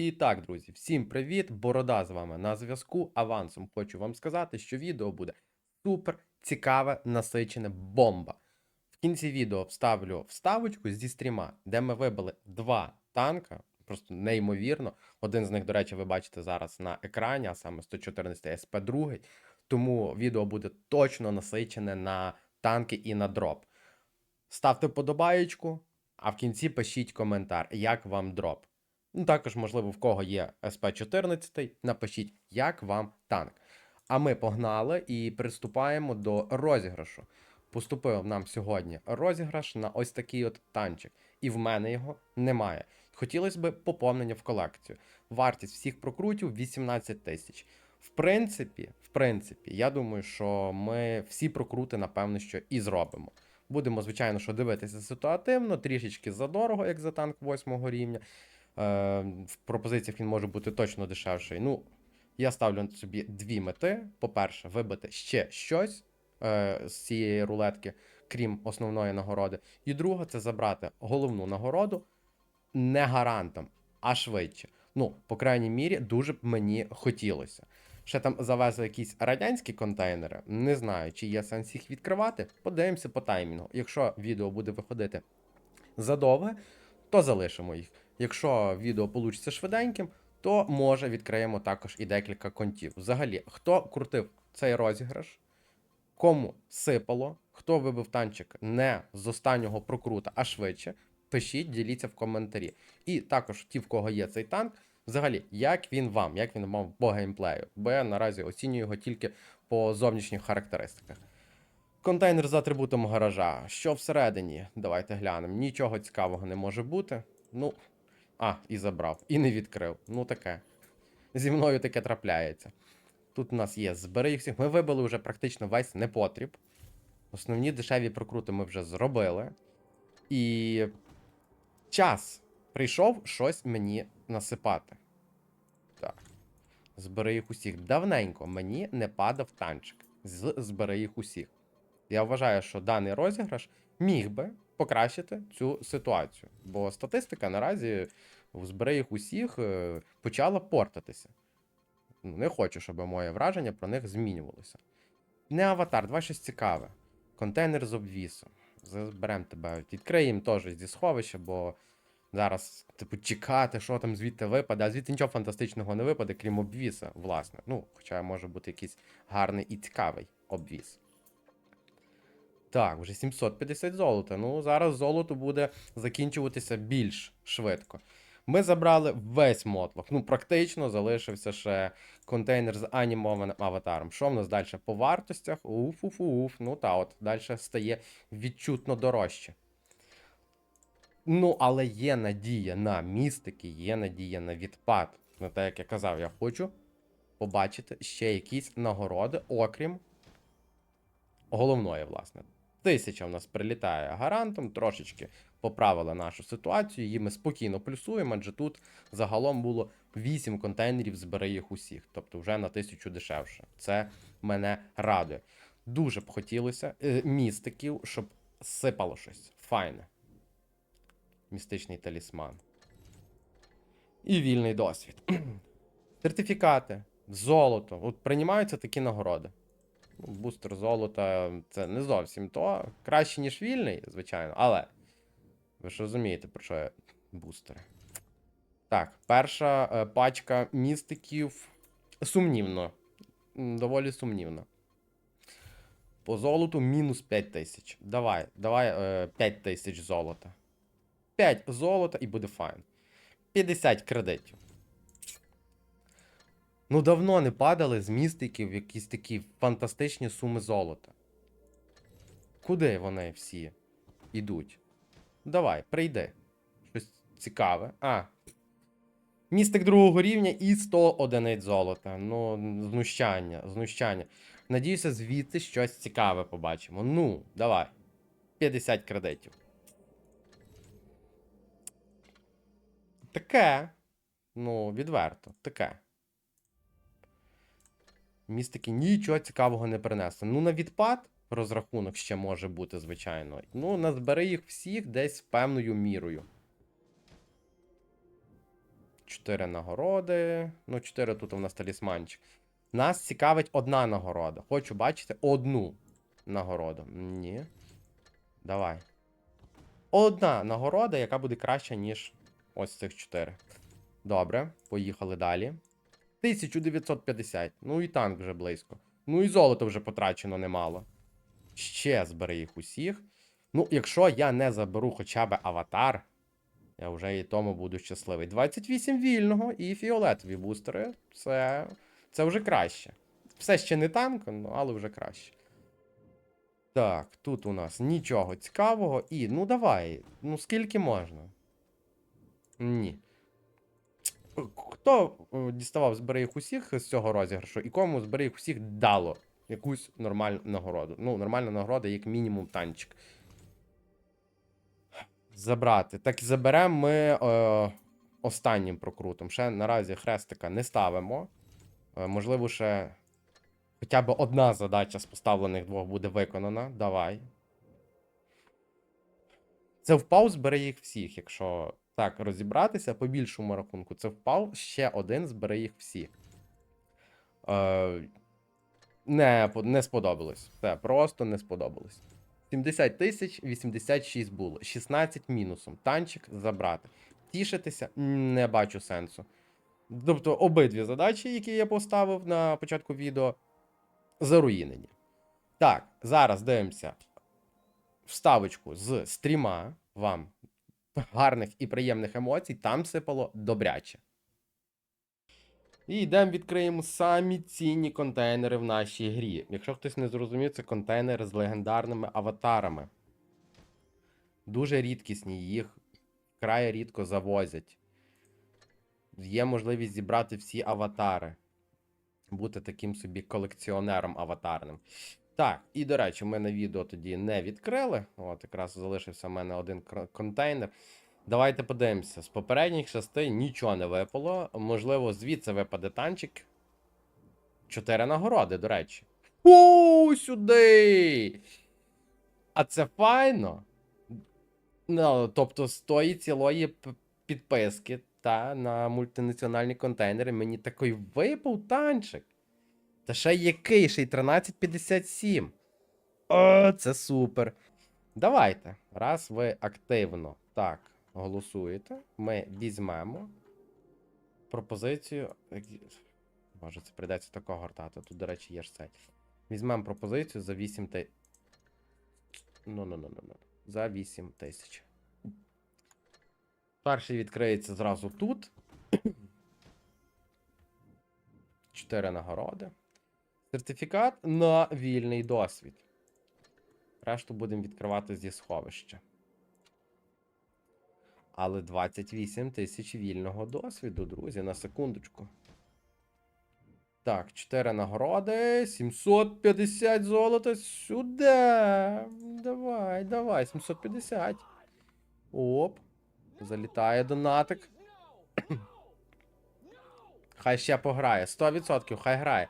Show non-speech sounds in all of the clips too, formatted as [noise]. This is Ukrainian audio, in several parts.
І так, друзі, всім привіт! Борода з вами на зв'язку. Авансом хочу вам сказати, що відео буде супер цікаве, насичене бомба. В кінці відео вставлю вставочку зі стріма, де ми вибили два танка, просто неймовірно. Один з них, до речі, ви бачите зараз на екрані, а саме 114 СП 2 Тому відео буде точно насичене на танки і на дроп. Ставте подобаєчку, а в кінці пишіть коментар, як вам дроп. Ну, також, можливо, в кого є СП-14, напишіть, як вам танк. А ми погнали і приступаємо до розіграшу. Поступив нам сьогодні розіграш на ось такий от танчик, і в мене його немає. Хотілося б поповнення в колекцію. Вартість всіх прокрутів 18 тисяч. В принципі, в принципі, я думаю, що ми всі прокрути, напевно, що і зробимо. Будемо, звичайно, що дивитися ситуативно, трішечки задорого, як за танк 8 рівня. Е, в пропозиціях він може бути точно дешевший. Ну, я ставлю собі дві мети. По-перше, вибити ще щось е, з цієї рулетки, крім основної нагороди. І друге, це забрати головну нагороду не гарантом, а швидше. Ну, по крайній мірі, дуже б мені хотілося. Ще там завезли якісь радянські контейнери. Не знаю, чи є сенс їх відкривати. Подивимося по таймінгу. Якщо відео буде виходити задовге, то залишимо їх. Якщо відео получиться швиденьким, то може відкриємо також і декілька контів. Взагалі, хто крутив цей розіграш, кому сипало, хто вибив танчик не з останнього прокрута, а швидше, пишіть, діліться в коментарі. І також ті, в кого є цей танк, взагалі, як він вам, як він вам по геймплею, бо я наразі оцінюю його тільки по зовнішніх характеристиках. Контейнер з атрибутом гаража. Що всередині? Давайте глянемо. Нічого цікавого не може бути. Ну, а, і забрав, і не відкрив. Ну таке. Зі мною таке трапляється. Тут у нас є збери їх всіх. Ми вибили вже практично весь непотріб. Основні дешеві прокрути ми вже зробили. І час прийшов щось мені насипати. Так. Збери їх усіх. Давненько мені не падав танчик з збери їх усіх. Я вважаю, що даний розіграш міг би покращити цю ситуацію. Бо статистика наразі в збери їх усіх е, почала портатися. Ну, Не хочу, щоб моє враження про них змінювалося. Не аватар, давай щось цікаве. Контейнер з обвісом. Зберемо тебе. Відкриємо теж зі сховища, бо зараз, типу, чекати, що там звідти випаде, а звідти нічого фантастичного не випаде, крім обвіса, власне. Ну, хоча може бути якийсь гарний і цікавий обвіс. Так, вже 750 золота. Ну, зараз золото буде закінчуватися більш швидко. Ми забрали весь мотлох. Ну, практично залишився ще контейнер з анімованим аватаром. Що в нас далі по вартостях? Уф, уф, уф. Ну та от, далі стає відчутно дорожче. Ну, але є надія на містики, є надія на відпад. На те, як я казав, я хочу побачити ще якісь нагороди, окрім головної, власне. Тисяча в нас прилітає гарантом, трошечки поправила нашу ситуацію, її ми спокійно плюсуємо, адже тут загалом було 8 контейнерів, збери їх усіх, тобто вже на тисячу дешевше. Це мене радує. Дуже б хотілося е, містиків, щоб сипало щось. Файне. Містичний талісман. І вільний досвід. [clears throat] Сертифікати, золото. От приймаються такі нагороди. Бустер золота це не зовсім то. Краще, ніж вільний, звичайно, але. Ви ж розумієте, про що я бустери. Так, перша е, пачка містиків. Сумнівно. Доволі сумнівно. По золоту мінус 5 тисяч. Давай, давай е, 5 тисяч золота. 5 золота і буде файн. 50 кредитів. Ну, давно не падали з містиків якісь такі фантастичні суми золота. Куди вони всі йдуть? Давай, прийди. Щось цікаве. А. Містик другого рівня і 100 одиниць золота. Ну, знущання, знущання. Надіюся, звідти щось цікаве побачимо. Ну, давай. 50 кредитів. Таке. Ну, відверто, таке. Містики нічого цікавого не принесли. Ну, на відпад розрахунок ще може бути, звичайно. Ну, назбери їх всіх десь певною мірою. 4 нагороди. Ну, 4 тут у нас талісманчик. Нас цікавить одна нагорода. Хочу бачити одну нагороду. Ні. Давай. Одна нагорода, яка буде краща, ніж ось цих 4. Добре, поїхали далі. 1950. Ну і танк вже близько. Ну і золото вже потрачено немало. Ще збери їх усіх. Ну, якщо я не заберу хоча б аватар, я вже і тому буду щасливий. 28 вільного і фіолетові бустери. Це, це вже краще. Все ще не танк, ну, але вже краще. Так, тут у нас нічого цікавого. І, ну давай, ну скільки можна? Ні. Хто е, діставав збери їх усіх з цього розіграшу, і кому збери їх усіх дало якусь нормальну нагороду. Ну, нормальна нагорода, як мінімум, танчик. Забрати. Так заберемо ми е, останнім прокрутом. Ще наразі хрестика не ставимо. Е, можливо, ще хоча б одна задача з поставлених двох буде виконана. Давай. Це впав, збери їх всіх. Якщо так розібратися по більшому рахунку, це впав ще один, збери їх всіх. Е, не, не сподобалось. Все, просто не сподобалось. 70 тисяч 86 було. 16 мінусом. Танчик забрати. Тішитися не бачу сенсу. Тобто обидві задачі, які я поставив на початку відео, заруїнені. Так, зараз дивимося вставочку з стріма. Вам гарних і приємних емоцій. Там сипало добряче. І йдемо відкриємо самі цінні контейнери в нашій грі. Якщо хтось не зрозумів, це контейнери з легендарними аватарами. Дуже рідкісні, їх вкрай рідко завозять. Є можливість зібрати всі аватари. Бути таким собі колекціонером аватарним. Так, і до речі, ми на відео тоді не відкрили. От, якраз залишився в мене один контейнер. Давайте подивимося. З попередніх шести нічого не випало. Можливо, звідси випаде танчик. Чотири нагороди, до речі. О, сюди! А це файно. Ну, тобто, з тої цілої підписки та на мультинаціональні контейнери мені такий випав танчик. Та ще який, ще й 1357. О, це супер. Давайте, раз ви активно так голосуєте, ми візьмемо пропозицію. Боже, це прийдеться такого гортати. Тут, до речі, є ж цей. Візьмемо пропозицію за 8 ти... Ну, ну, ну, ну, ну. За 8 тисяч. Перший відкриється зразу тут. Чотири нагороди. Сертифікат на вільний досвід. Решту будемо відкривати зі сховища. Але 28 тисяч вільного досвіду, друзі, на секундочку. Так, 4 нагороди. 750 золота сюди. Давай, давай, 750. Оп. Залітає донатик. Хай ще пограє. 100% хай грає.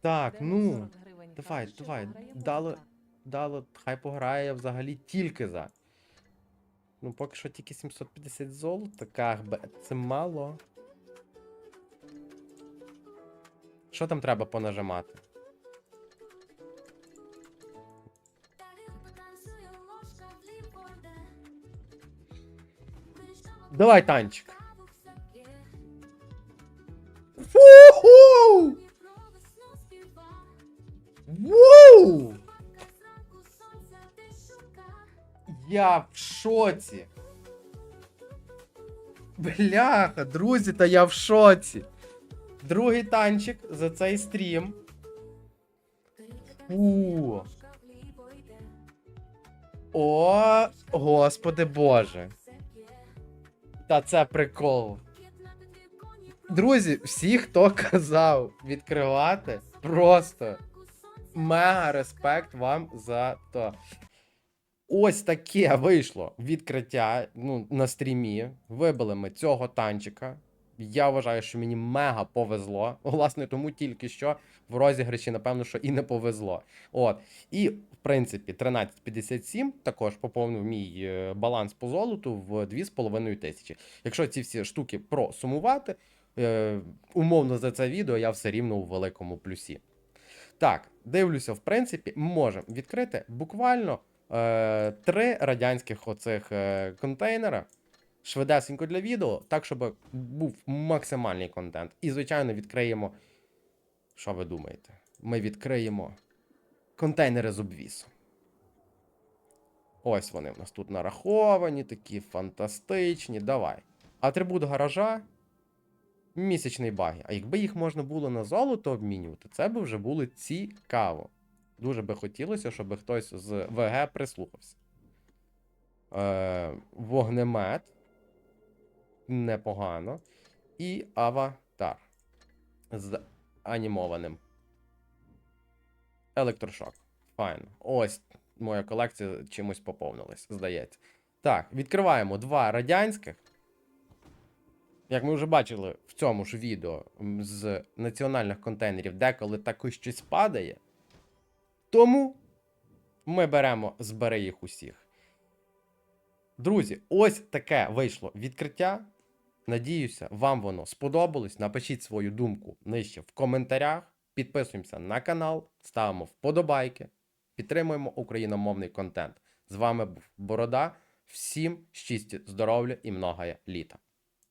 Так, ну. Давай, давай. Дало, дало, хай пограє взагалі тільки за. Ну, поки що тільки 750 золота, как би, це мало. Що там треба понажимати? Давай, танчик. Фу-ху! Ву! Я в шоці. Бляха, друзі, та я в шоці. Другий танчик за цей стрім. Фу. О, господи боже. Та це прикол. Друзі, всі, хто казав відкривати, просто мега респект вам за то. Ось таке вийшло відкриття ну, на стрімі. Вибили ми цього танчика. Я вважаю, що мені мега повезло. Власне, тому тільки що в розіграші, напевно, що і не повезло. От. І, в принципі, 13.57 також поповнив мій е, баланс по золоту в 2,5 тисячі. Якщо ці всі штуки просумувати, е, умовно за це відео я все рівно у великому плюсі. Так, дивлюся, в принципі, можемо відкрити буквально е, три радянських оцих е, контейнера. Швидесенько для відео, так, щоб був максимальний контент. І, звичайно, відкриємо. Що ви думаєте? Ми відкриємо контейнери з обвісом. Ось вони в нас тут нараховані, такі фантастичні. Давай. Атрибут гаража. Місячний баги. А якби їх можна було на золото обмінювати, це би вже було цікаво. Дуже би хотілося, щоб хтось з ВГ прислухався. Е, вогнемет. Непогано. І аватар. З анімованим. Електрошок. Файно. Ось моя колекція чимось поповнилась, здається. Так, відкриваємо два радянських. Як ми вже бачили в цьому ж відео з національних контейнерів, деколи також щось падає. Тому ми беремо, збери їх усіх. Друзі, ось таке вийшло відкриття. Надіюся, вам воно сподобалось. Напишіть свою думку нижче в коментарях. Підписуємося на канал, ставимо вподобайки, підтримуємо україномовний контент. З вами був Борода. Всім щастя, здоров'я і многое літа.